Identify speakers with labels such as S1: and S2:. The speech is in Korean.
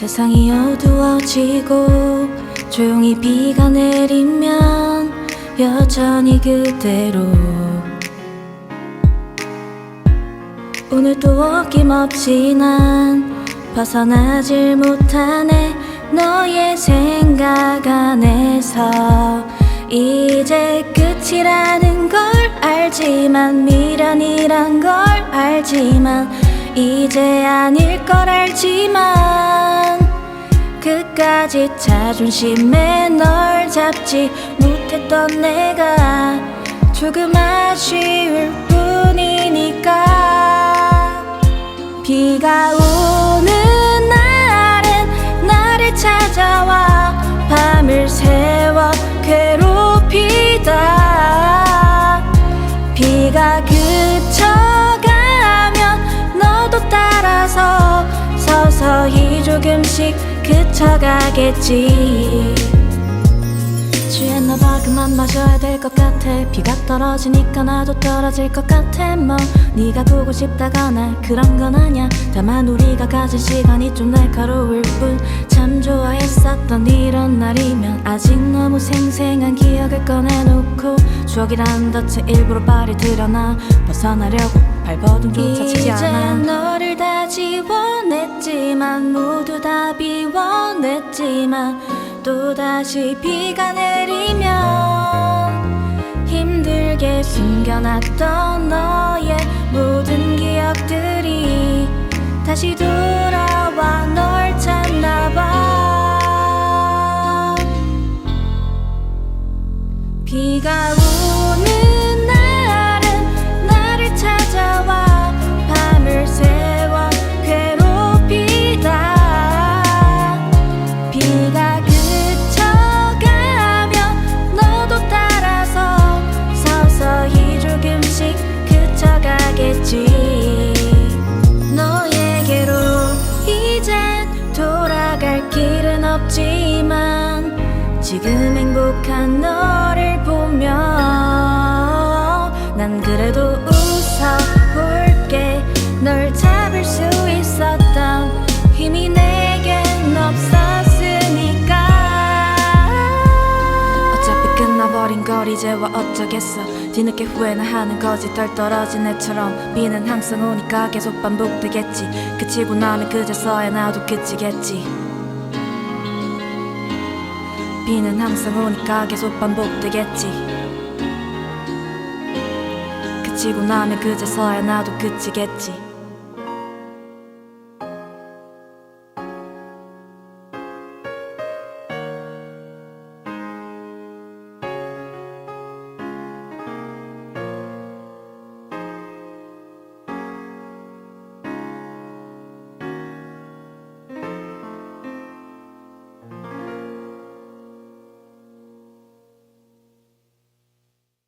S1: 세상이 어두워지고 조용히 비가 내리면 여전히 그대로. 오늘도 어김없이 난 벗어나질 못하네. 너의 생각 안에서 이제 끝이라는 걸 알지만 미련이란 걸 알지만 이제 아닐 걸 알지만 끝까지 자존심에 널 잡지 못했던 내가 조금 아쉬울 뿐이니까. 비가 오는 날엔 나를 찾아와 밤을 새워 괴롭히다. 비가 그쳐가면 너도 따라서 서서히 조금씩 그쳐가겠지. 취했나 봐 그만 마셔야 될 것 같아. 비가 떨어지니까 나도 떨어질 것 같아. 뭐 네가 보고 싶다거나 그런 건 아냐 다만 우리가 가진 시간이 좀 날카로울 뿐. 참 좋아했었던 이런 날이면 아직 너무 생생한 기억을 꺼내놓고 추억이란 덫에 일부러 발을 들여놔 벗어나려고 발버둥조차 치지 않아. 이제 너를 다 지워냈지만 모두 다 비워냈지만 또다시 비가 내리면 힘들게 숨겨놨던 너의 모든 기억들이 다시 돌아 비가 오 지금 행복한 너를 보며 난 그래도 웃어볼게. 널 잡을 수 있었던 힘이 내겐 없었으니까. 어차피 끝나버린 걸 이제 와 어쩌겠어. 뒤늦게 후회나 하는 거지. 덜 떨어진 애처럼 비는 항상 오니까 계속 반복되겠지. 그치고 나면 그제서야 나도 그치겠지 비는 항상 오니까 계속 반복되겠지. 그치고 나면 그제서야 나도 그치겠지